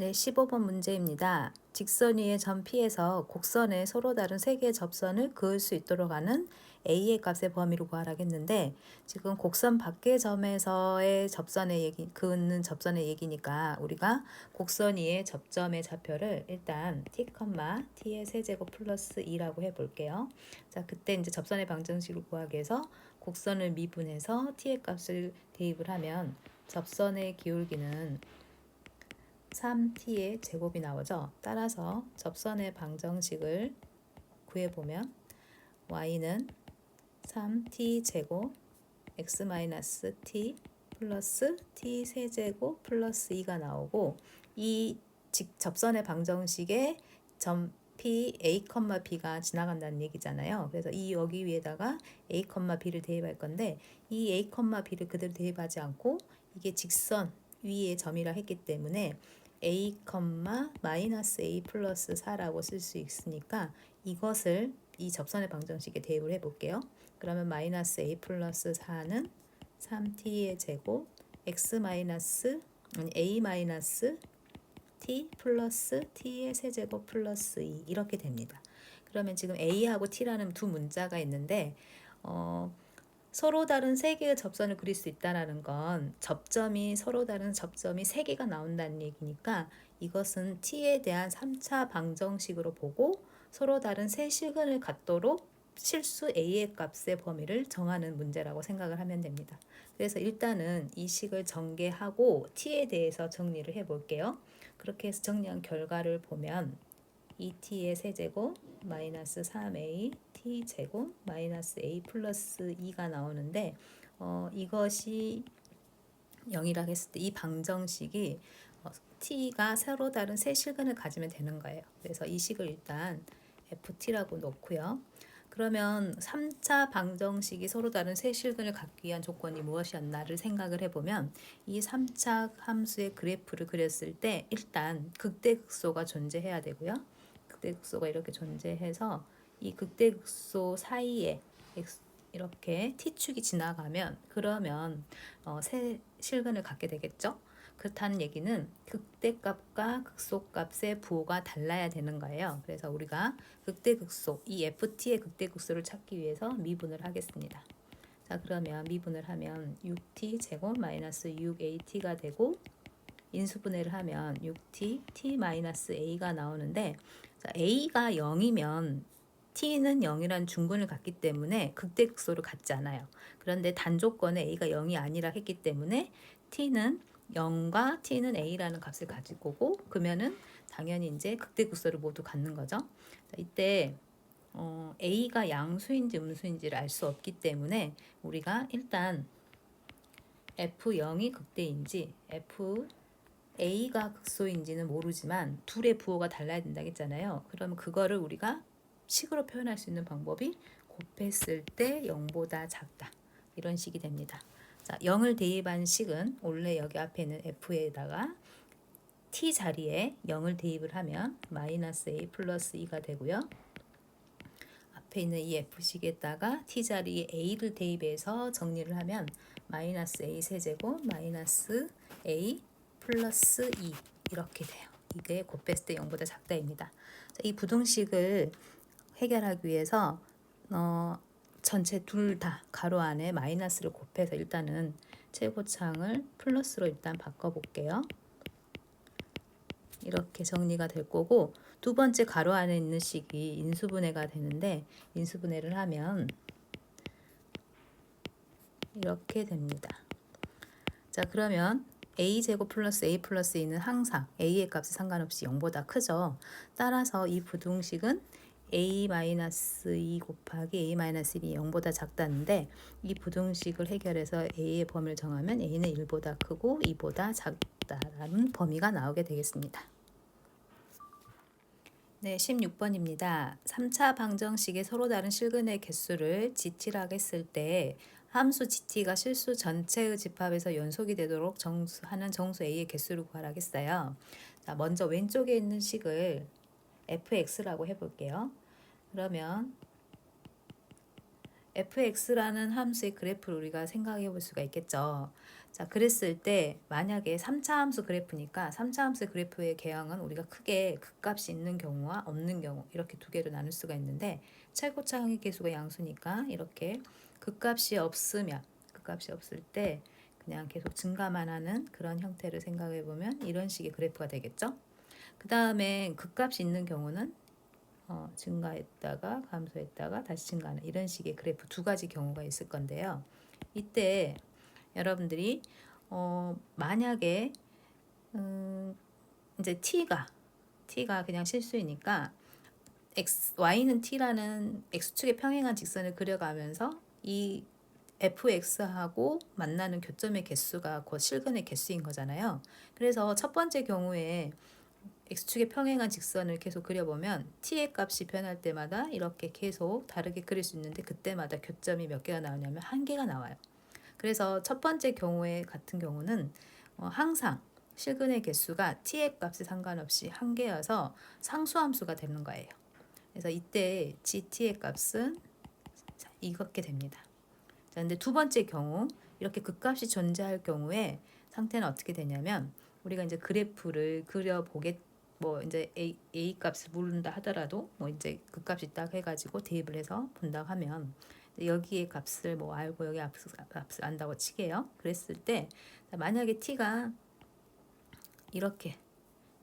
네, 15번 문제입니다. 직선 위의 점 P에서 곡선에 서로 다른 세 개의 접선을 그을 수 있도록 하는 A의 값의 범위로 구하라겠는데 지금 곡선 밖의 점에서의 접선의 얘기, 그는 접선의 얘기니까 우리가 곡선 위의 접점의 좌표를 일단 t, t의 세제곱 플러스 2라고 해 볼게요. 자, 그때 이제 접선의 방정식을 구하기 위해서 곡선을 미분해서 t의 값을 대입을 하면 접선의 기울기는 3t의 제곱이 나오죠. 따라서 접선의 방정식을 구해보면 y는 3t 제곱 x-t 플러스 t 세제곱 플러스 2가 나오고 이 직 접선의 방정식에 점 p a, b가 지나간다는 얘기잖아요. 그래서 이 여기 위에다가 a, b를 대입할 건데 이 a, b를 그대로 대입하지 않고 이게 직선 위의 점이라 했기 때문에 a, 마이너스 a 플러스 4라고 쓸 수 있으니까 이것을 이 접선의 방정식에 대입을 해볼게요. 그러면 마이너스 a 플러스 4는 3t의 제곱 x 마이너스 a 마이너스 t 플러스 t의 세제곱 플러스 2 이렇게 됩니다. 그러면 지금 a하고 t라는 두 문자가 있는데 어, 서로 다른 세 개의 접선을 그릴 수 있다라는 건 접점이 서로 다른 접점이 세 개가 나온다는 얘기니까 이것은 t에 대한 3차 방정식으로 보고 서로 다른 세 실근을 갖도록 실수 a의 값의 범위를 정하는 문제라고 생각을 하면 됩니다. 그래서 일단은 이 식을 전개하고 t에 대해서 정리를 해 볼게요. 그렇게 해서 정리한 결과를 보면 2t의 세제곱 마이너스 3a t 제곱 마이너스 a 플러스 2가 나오는데 어, 이것이 0이라고 했을 때 이 방정식이 어, t가 서로 다른 세 실근을 가지면 되는 거예요. 그래서 이 식을 일단 ft라고 놓고요. 그러면 3차 방정식이 서로 다른 세 실근을 갖기 위한 조건이 무엇이었나를 생각을 해보면 이 3차 함수의 그래프를 그렸을 때 일단 극대극소가 존재해야 되고요. 극대극소가 이렇게 존재해서 이 극대극소 사이에 이렇게 t축이 지나가면 그러면 어, 세 실근을 갖게 되겠죠. 그렇다는 얘기는 극대값과 극소값의 부호가 달라야 되는 거예요. 그래서 우리가 극대극소, 이 ft의 극대극소를 찾기 위해서 미분을 하겠습니다. 자 그러면 미분을 하면 6t 제곱 마이너스 6at가 되고 인수분해를 하면 6t t 마이너스 a가 나오는데 자, a가 0이면 t는 0이란 중근을 갖기 때문에 극대극소를 갖지 않아요. 그런데 단조건에 a가 0이 아니라 했기 때문에 t는 0과 t는 a라는 값을 가질 거고 그러면은 당연히 이제 극대극소를 모두 갖는 거죠. 자, 이때 어, a가 양수인지 음수인지를 알 수 없기 때문에 우리가 일단 f0이 극대인지 f a가 극소인지는 모르지만 둘의 부호가 달라야 된다 했잖아요. 그러면 그거를 우리가 식으로 표현할 수 있는 방법이 곱했을 때 0보다 작다. 이런 식이 됩니다. 자, 0을 대입한 식은 원래 여기 앞에 있는 f에다가 t 자리에 0을 대입을 하면 마이너스 a 플러스 2가 되고요. 앞에 있는 이 f식에다가 t 자리에 a를 대입해서 정리를 하면 마이너스 a 세제곱 마이너스 a 플러스 2 이렇게 돼요. 이게 곱했을 때 0보다 작다입니다. 자, 이 부등식을 해결하기 위해서 어, 전체 둘 다 가로 안에 마이너스를 곱해서 일단은 최고창을 플러스로 일단 바꿔볼게요. 이렇게 정리가 될 거고 두 번째 가로 안에 있는 식이 인수분해가 되는데 인수분해를 하면 이렇게 됩니다. 자 그러면 a제곱 플러스 a 플러스 2는 항상 a의 값이 상관없이 0보다 크죠. 따라서 이 부등식은 a-2 곱하기 a-1이 0보다 작다는데 이 부등식을 해결해서 a의 범위를 정하면 a는 1보다 크고 2보다 작다라는 범위가 나오게 되겠습니다. 네, 16번입니다. 3차 방정식의 서로 다른 실근의 개수를 GT라고 했을 때 함수 GT가 실수 전체의 집합에서 연속이 되도록 정수하는 정수 A의 개수를 구하라겠어요. 자, 먼저 왼쪽에 있는 식을 fx라고 해볼게요. 그러면 fx라는 함수의 그래프를 우리가 생각해 볼 수가 있겠죠. 자, 그랬을 때 만약에 3차 함수 그래프니까 3차 함수 그래프의 개형은 우리가 크게 극값이 있는 경우와 없는 경우 이렇게 두 개로 나눌 수가 있는데 최고 차 항의 계수가 양수니까 이렇게 극값이 없으면 극값이 없을 때 그냥 계속 증가만 하는 그런 형태를 생각해 보면 이런 식의 그래프가 되겠죠. 그 다음에 극값이 있는 경우는 어, 증가했다가 감소했다가 다시 증가하는 이런 식의 그래프 두 가지 경우가 있을 건데요. 이때 여러분들이 어, 만약에 음, 이제 t가 t가 그냥 실수이니까 x y는 t라는 x축의 평행한 직선을 그려가면서 이 fx하고 만나는 교점의 개수가 곧 실근의 개수인 거잖아요. 그래서 첫 번째 경우에 x축의 평행한 직선을 계속 그려보면 t의 값이 변할 때마다 이렇게 계속 다르게 그릴 수 있는데 그때마다 교점이 몇 개가 나오냐면 한 개가 나와요. 그래서 첫 번째 경우에 같은 경우는 어, 항상 실근의 개수가 t의 값에 상관없이 한 개여서 상수함수가 되는 거예요. 그래서 이때 gt의 값은 자, 이렇게 됩니다. 자, 근데 두 번째 경우 이렇게 극값이 존재할 경우에 상태는 어떻게 되냐면 우리가 이제 그래프를 그려 보겠 뭐 이제 a, a 값을 모른다 하더라도 뭐 이제 극값이 딱 해가지고 대입을 해서 본다 하면 여기에 값을 뭐 알고 여기 값을, 값을 안다고 치게요. 그랬을 때 만약에 t가 이렇게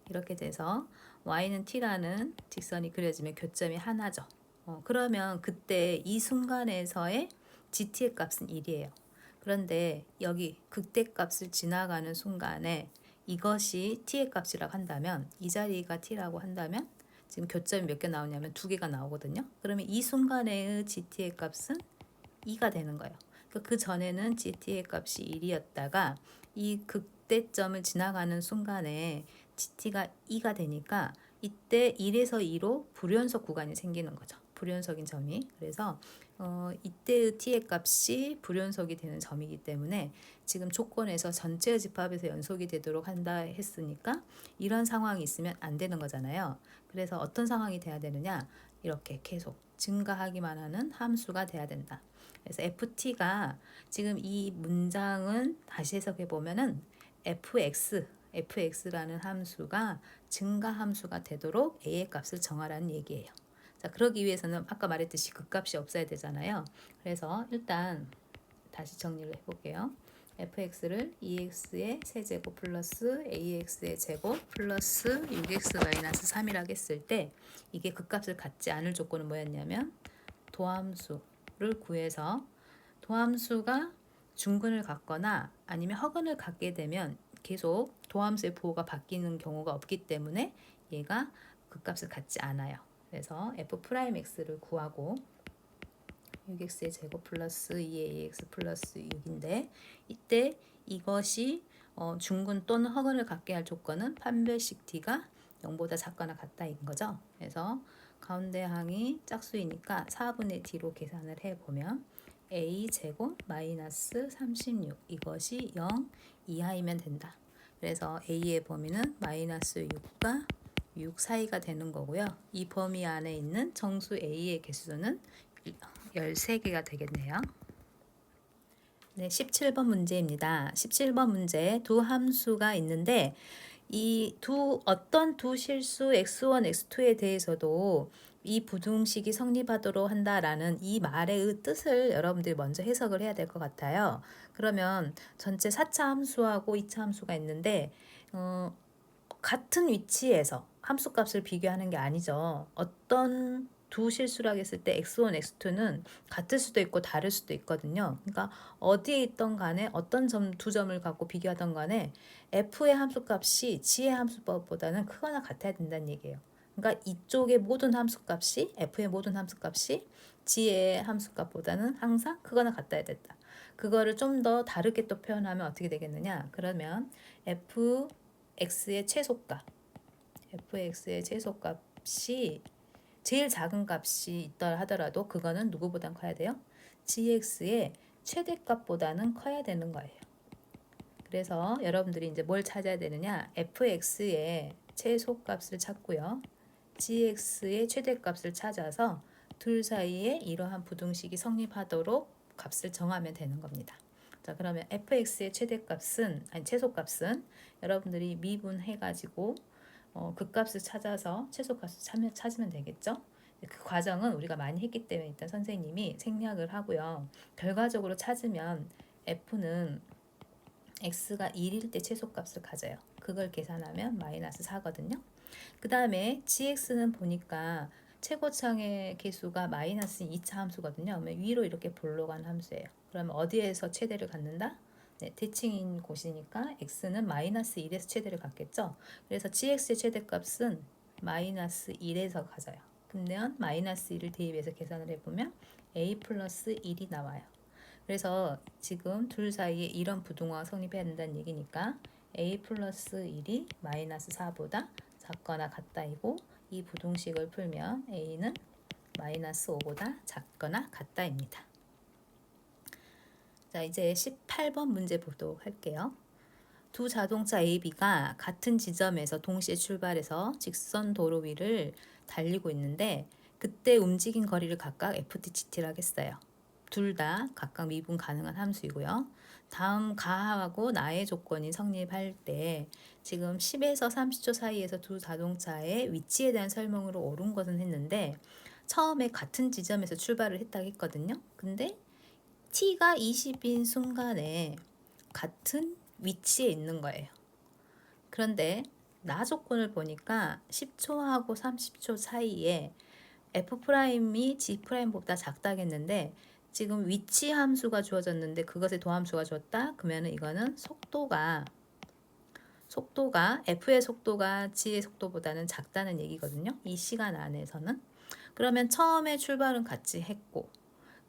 이렇게 돼서 y는 t라는 직선이 그려지면 교점이 하나죠. 어, 그러면 그때 이 순간에서의 gt의 값은 1이에요. 그런데 여기 극대 값을 지나가는 순간에 이것이 t의 값이라고 한다면 이 자리가 t라고 한다면 지금 교점이 몇 개 나오냐면 두 개가 나오거든요. 그러면 이 순간의 gt의 값은 2가 되는 거예요. 그러니까 그 전에는 gt의 값이 1이었다가 이 극대점을 지나가는 순간에 gt가 2가 되니까 이때 1에서 2로 불연속 구간이 생기는 거죠. 불연속인 점이. 그래서 어, 이때의 t의 값이 불연속이 되는 점이기 때문에 지금 조건에서 전체의 집합에서 연속이 되도록 한다 했으니까 이런 상황이 있으면 안 되는 거잖아요. 그래서 어떤 상황이 돼야 되느냐? 이렇게 계속 증가하기만 하는 함수가 돼야 된다. 그래서 ft가 지금 이 문장은 다시 해석해 보면은 fx fx라는 함수가 증가 함수가 되도록 a의 값을 정하라는 얘기예요. 자, 그러기 위해서는 아까 말했듯이 극값이 없어야 되잖아요. 그래서 일단 다시 정리를 해볼게요. fx를 2x의 세제곱 플러스 ax의 제곱 플러스 6x 마이너스 3이라고 했을 때 이게 극값을 갖지 않을 조건은 뭐였냐면 도함수를 구해서 도함수가 중근을 갖거나 아니면 허근을 갖게 되면 계속 도함수의 부호가 바뀌는 경우가 없기 때문에 얘가 극값을 갖지 않아요. 그래서 f 프라임 x를 구하고 6x의 제곱 플러스 2ax 플러스 6인데 이때 이것이 어, 중근 또는 허근을 갖게 할 조건은 판별식 t가 0보다 작거나 같다인 거죠. 그래서 가운데 항이 짝수이니까 4분의 d로 계산을 해보면 a 제곱 마이너스 36 이것이 0 이하이면 된다. 그래서 a의 범위는 마이너스 6과 6 사이가 되는 거고요. 이 범위 안에 있는 정수 a의 개수는 13개가 되겠네요. 네, 17번 문제입니다. 17번 문제 두 함수가 있는데 이 두 어떤 두 실수 x1, x2에 대해서도 이 부등식이 성립하도록 한다라는 이 말의 뜻을 여러분들이 먼저 해석을 해야 될 것 같아요. 그러면 전체 4차 함수하고 2차 함수가 있는데 어, 같은 위치에서 함수값을 비교하는 게 아니죠. 어떤 두 실수라고 했을 때 x1, x2는 같을 수도 있고 다를 수도 있거든요. 그러니까 어디에 있던 간에 어떤 점, 두 점을 갖고 비교하던 간에 f의 함수값이 g의 함수법보다는 크거나 같아야 된다는 얘기예요. 그러니까 이쪽의 모든 함수값이 f의 모든 함수값이 g의 함수값보다는 항상 크거나 같아야 된다. 그거를 좀 더 다르게 또 표현하면 어떻게 되겠느냐? 그러면 fx의 최소값, fx의 최소값이 제일 작은 값이 있다 하더라도 그거는 누구보단 커야 돼요? gx의 최대값보다는 커야 되는 거예요. 그래서 여러분들이 이제 뭘 찾아야 되느냐? fx의 최소값을 찾고요. gx의 최대값을 찾아서 둘 사이에 이러한 부등식이 성립하도록 값을 정하면 되는 겁니다. 자 그러면 fx의 최대값은 아니 최소값은 여러분들이 미분해 가지고 어, 그 값을 찾아서 최소값을 찾으면, 되겠죠. 그 과정은 우리가 많이 했기 때문에 일단 선생님이 생략을 하고요. 결과적으로 찾으면 f는 x가 1일 때 최소값을 가져요. 그걸 계산하면 마이너스 4거든요. 그 다음에 gx는 보니까 최고창의 개수가 마이너스 2차 함수거든요. 그러면 위로 이렇게 간 함수예요. 그러면 어디에서 최대를 갖는다? 네, 대칭인 곳이니까 x는 마이너스 1에서 최대를 갖겠죠. 그래서 gx의 최대값은 마이너스 1에서 가져요. 그러면 마이너스 1을 대입해서 계산을 해보면 a 플러스 1이 나와요. 그래서 지금 둘 사이에 이런 부동화가 성립해야 된다는 얘기니까 a 플러스 1이 마이너스 4보다 작거나 같다이고 이 부동식을 풀면 a는 마이너스 5보다 작거나 같다입니다. 자 이제 18번 문제 보도록 할게요. 두 자동차 A, B가 같은 지점에서 동시에 출발해서 직선 도로 위를 달리고 있는데 그때 움직인 거리를 각각 FTGT를 하겠어요. 둘 다 각각 미분 가능한 함수이고요. 다음 가하고 나의 조건이 성립할 때 지금 10에서 30초 사이에서 두 자동차의 위치에 대한 설명으로 옳은 것은 했는데 처음에 같은 지점에서 출발을 했다고 했거든요. 근데 t가 20인 순간에 같은 위치에 있는 거예요. 그런데 나 조건을 보니까 10초하고 30초 사이에 f'이 g'보다 작다겠는데 지금 위치 함수가 주어졌는데 그것의 도함수가 줬다? 그러면 이거는 속도가 속도가 f의 속도가 g의 속도보다는 작다는 얘기거든요. 이 시간 안에서는. 그러면 처음에 출발은 같이 했고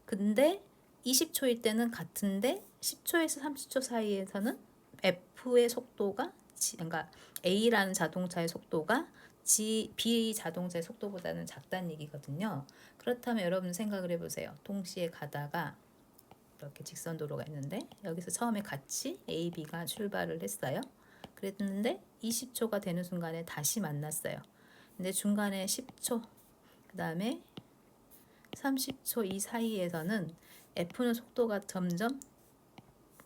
근데 20초일 때는 같은데 10초에서 30초 사이에서는 F의 속도가 그러니까 A라는 자동차의 속도가 G, B 자동차의 속도보다는 작다는 얘기거든요. 그렇다면 여러분 생각을 해보세요. 동시에 가다가 이렇게 직선 도로가 있는데 여기서 처음에 같이 A, B가 출발을 했어요. 그랬는데 20초가 되는 순간에 다시 만났어요. 근데 중간에 10초, 그 다음에 30초 이 사이에서는 F는 속도가 점점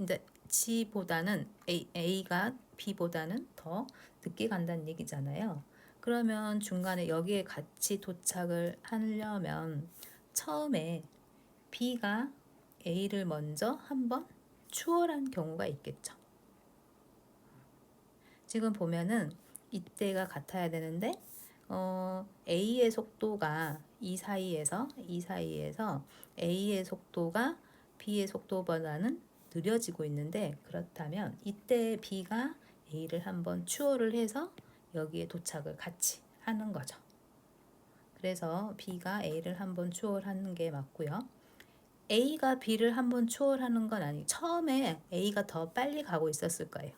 이제 G보다는 A, A가 B보다는 더 늦게 간다는 얘기잖아요. 그러면 중간에 여기에 같이 도착을 하려면 처음에 B가 A를 먼저 한번 추월한 경우가 있겠죠. 지금 보면은 이때가 같아야 되는데 어, A의 속도가 이 사이에서 이 사이에서 A의 속도가 B의 속도보다는 느려지고 있는데 그렇다면 이때 B가 A를 한번 추월을 해서 여기에 도착을 같이 하는 거죠. 그래서 B가 A를 한번 추월하는 게 맞고요. A가 B를 한번 추월하는 건 아니. 처음에 A가 더 빨리 가고 있었을 거예요.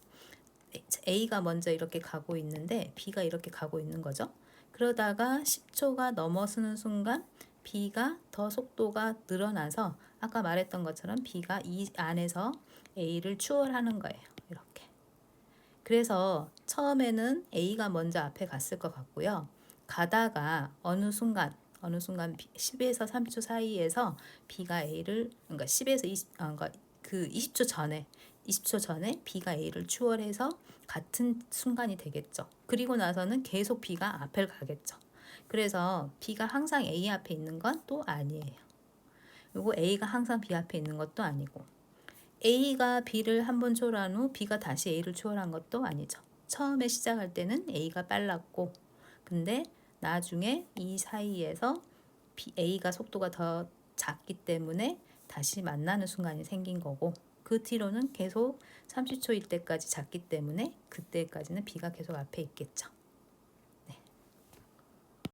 A가 먼저 이렇게 가고 있는데 B가 이렇게 가고 있는 거죠. 그러다가 10초가 넘어서는 순간 B가 더 속도가 늘어나서 아까 말했던 것처럼 B가 이 안에서 A를 추월하는 거예요. 이렇게. 그래서 처음에는 A가 먼저 앞에 갔을 것 같고요. 가다가 어느 순간 어느 순간 10에서 30초 사이에서 B가 A를 그러니까 10에서 20 아, 그러니까 그 20초 전에 20초 전에 B가 A를 추월해서 같은 순간이 되겠죠. 그리고 나서는 계속 B가 앞을 가겠죠. 그래서 B가 항상 A 앞에 있는 건 또 아니에요. 그리고 A가 항상 B 앞에 있는 것도 아니고 A가 B를 한 번 초월한 후 B가 다시 A를 초월한 것도 아니죠. 처음에 시작할 때는 A가 빨랐고 근데 나중에 이 사이에서 B, A가 속도가 더 작기 때문에 다시 만나는 순간이 생긴 거고 그 뒤로는 계속 30초일 때까지 작기 때문에 그때까지는 B가 계속 앞에 있겠죠.